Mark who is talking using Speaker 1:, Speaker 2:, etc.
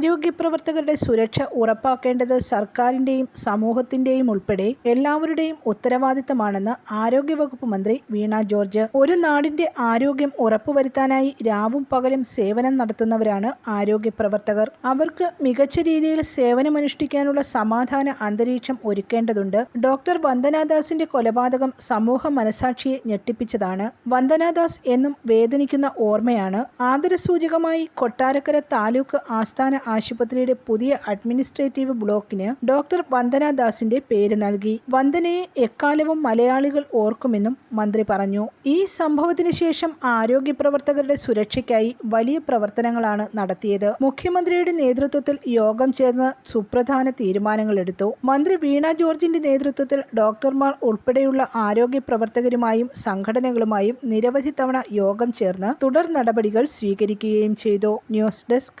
Speaker 1: ആരോഗ്യ പ്രവർത്തകരുടെ സുരക്ഷ ഉറപ്പാക്കേണ്ടത് സർക്കാരിന്റെയും സമൂഹത്തിന്റെയും ഉൾപ്പെടെ എല്ലാവരുടെയും ഉത്തരവാദിത്തമാണെന്ന് ആരോഗ്യവകുപ്പ് മന്ത്രി വീണ ജോർജ്. ഒരു നാടിന്റെ ആരോഗ്യം ഉറപ്പുവരുത്താനായി രാവും പകലും സേവനം നടത്തുന്നവരാണ് ആരോഗ്യ പ്രവർത്തകർ അവർക്ക് മികച്ച രീതിയിൽ സേവനമനുഷ്ഠിക്കാനുള്ള സമാധാന അന്തരീക്ഷം ഒരുക്കേണ്ടതുണ്ട്. ഡോക്ടർ വന്ദനാദാസിന്റെ കൊലപാതകം സമൂഹ മനസാക്ഷിയെ ഞെട്ടിപ്പിച്ചതാണ്. വന്ദനാദാസ് എന്നും വേദനിക്കുന്ന ഓർമ്മയാണ്. ആദരസൂചകമായി കൊട്ടാരക്കര താലൂക്ക് ആസ്ഥാന ആശുപത്രിയുടെ പുതിയ അഡ്മിനിസ്ട്രേറ്റീവ് ബ്ലോക്കിന് ഡോക്ടർ വന്ദനാദാസിന്റെ പേര് നൽകി. വന്ദനയെ എക്കാലവും മലയാളികൾ ഓർക്കുമെന്നും മന്ത്രി പറഞ്ഞു. ഈ സംഭവത്തിന് ശേഷം ആരോഗ്യ പ്രവർത്തകരുടെ സുരക്ഷയ്ക്കായി വലിയ പ്രവർത്തനങ്ങളാണ് നടത്തിയത്. മുഖ്യമന്ത്രിയുടെ നേതൃത്വത്തിൽ യോഗം ചേർന്ന് സുപ്രധാന തീരുമാനങ്ങളെടുത്തു. മന്ത്രി വീണ ജോർജിന്റെ നേതൃത്വത്തിൽ ഡോക്ടർമാർ ഉൾപ്പെടെയുള്ള ആരോഗ്യ പ്രവർത്തകരുമായും സംഘടനകളുമായും നിരവധി തവണ യോഗം ചേർന്ന് തുടർ നടപടികൾ സ്വീകരിക്കുകയും ചെയ്തു. News desk